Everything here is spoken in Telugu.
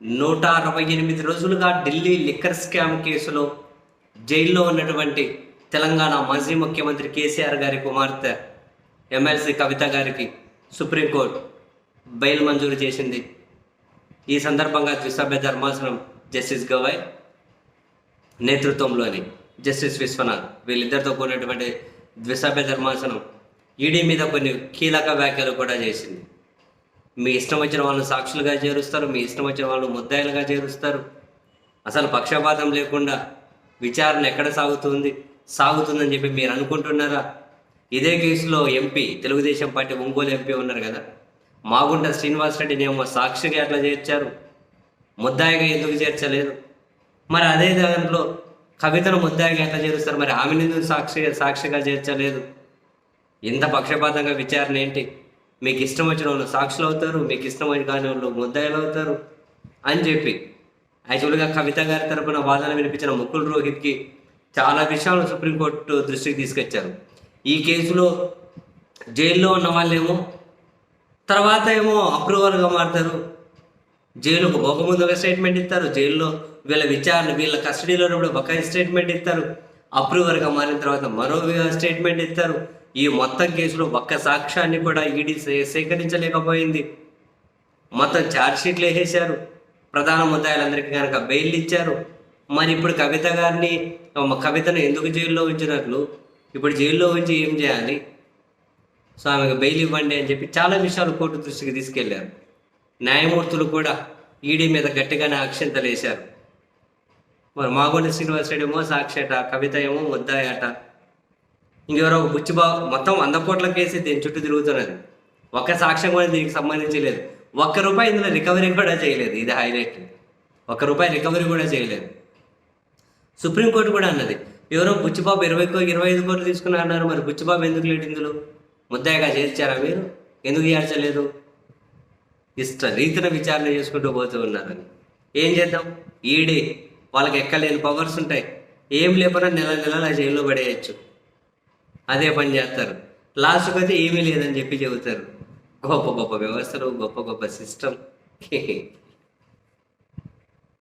నూట అరవై ఎనిమిది రోజులుగా ఢిల్లీ లిక్కర్ స్కామ్ కేసులో జైల్లో ఉన్నటువంటి తెలంగాణ మాజీ ముఖ్యమంత్రి కేసీఆర్ గారి కుమార్తె ఎమ్మెల్సీ కవిత గారికి సుప్రీంకోర్టు బెయిల్ మంజూరు చేసింది. ఈ సందర్భంగా ద్విసభ్య ధర్మాసనం జస్టిస్ గవాయ్ నేతృత్వంలోని జస్టిస్ విశ్వనాథ్ వీళ్ళిద్దరితో కూడినటువంటి ద్విసభ్య ధర్మాసనం ఈడీ మీద కొన్ని కీలక వ్యాఖ్యలు కూడా చేసింది. మీ ఇష్టం వచ్చిన వాళ్ళని సాక్షులుగా చేరుస్తారు మీ ఇష్టం వచ్చిన వాళ్ళు ముద్దాయిలుగా చేరుస్తారు. అసలు పక్షపాతం లేకుండా విచారణ ఎక్కడ సాగుతుంది? సాగుతుందని చెప్పి మీరు అనుకుంటున్నారా? ఇదే కేసులో MP Telugu Desam party Ongole MP ఉన్నారు కదా. మాగుంట శ్రీనివాసరెడ్డిని ఏమో సాక్షిగా ఎట్లా చేర్చారు. ముద్దాయిగా ఎందుకు చేర్చలేదు? మరి అదే దాంట్లో కవితను ముద్దాయిగా ఎట్లా చేరుస్తారు? మరి ఆమెను ఎందుకు సాక్షిగా సాక్షిగా చేర్చలేదు? ఇంత పక్షపాతంగా విచారణ ఏంటి? మీకు ఇష్టం వచ్చిన వాళ్ళు సాక్షులు అవుతారు మీకు ఇష్టం కాని వాళ్ళు ముద్దాయిలు అవుతారు అని చెప్పి. యాక్చువల్గా కవిత గారి తరపున వాదన వినిపించిన ముకుల్ రోహిత్కి చాలా విషయాలు సుప్రీంకోర్టు దృష్టికి తీసుకొచ్చారు. ఈ కేసులో జైల్లో ఉన్న వాళ్ళేమో తర్వాత ఏమో అప్రూవర్గా మారుతారు. జైలుకు పోకముందు ఒక స్టేట్మెంట్ ఇస్తారు. జైల్లో వీళ్ళ విచారణ వీళ్ళ కస్టడీలో ఉన్నప్పుడు ఒక స్టేట్మెంట్ ఇస్తారు. అప్రూవర్గా మారిన తర్వాత మరో స్టేట్మెంట్ ఇస్తారు. ఈ మొత్తం కేసులో ఒక్క సాక్ష్యాన్ని కూడా ఈడీ సే- సేకరించలేకపోయింది. మొత్తం ఛార్జ్షీట్లు వేసేశారు. ప్రధాన ముద్దాయిలందరికీ కనుక బెయిల్ ఇచ్చారు. మరి ఇప్పుడు కవిత గారిని కవితను ఎందుకు జైల్లో ఉంచినట్లు ఇప్పుడు జైల్లో ఉంచి ఏం చేయాలి? సో ఆమెకు బెయిల్ ఇవ్వండి అని చెప్పి చాలా విషయాలు కోర్టు దృష్టికి తీసుకెళ్ళారు. న్యాయమూర్తులు కూడా ఈడీ మీద గట్టిగానే అక్షంతలు వేశారు మరి మాగోని శ్రీనివాసరెడ్డి ఏమో సాక్షి అట కవిత ఏమో ముద్దాయట ఇంకెవరో ఒక బుచ్చిబా మొత్తం వంద కోట్ల కేసు దీని చుట్టూ తిరుగుతున్నది. ఒక్క సాక్ష్యం కూడా దీనికి సంబంధించి లేదు. ఒక్క రూపాయి ఇందులో రికవరీ కూడా చేయలేదు ఇది హైలైట్ ఒక్క రూపాయి రికవరీ కూడా చేయలేదు. సుప్రీంకోర్టు కూడా అన్నది ఎవరో బుచ్చిబాబు ఇరవై ఇరవై ఐదు కోట్లు తీసుకున్నా అన్నారు మరి బుచ్చిబాబు ఎందుకు లేడు ఇందులో? ముద్దాయిగా చేర్చారా మీరు? ఎందుకు చేర్చలేదు? ఇష్ట రీతిన విచారణ చేసుకుంటూ పోతూ ఉన్నారని. ఏం చేద్దాం? ఈడీ వాళ్ళకి ఎక్కలేని పవర్స్ ఉంటాయి. ఏం లేకపోయినా నెల నెలల జైల్లో పడేయచ్చు. అదే పని చేస్తారు. లాస్ట్కి అయితే ఏమీ లేదని చెప్పి చెబుతారు. గొప్ప గొప్ప వ్యవస్థలు గొప్ప గొప్ప సిస్టమ్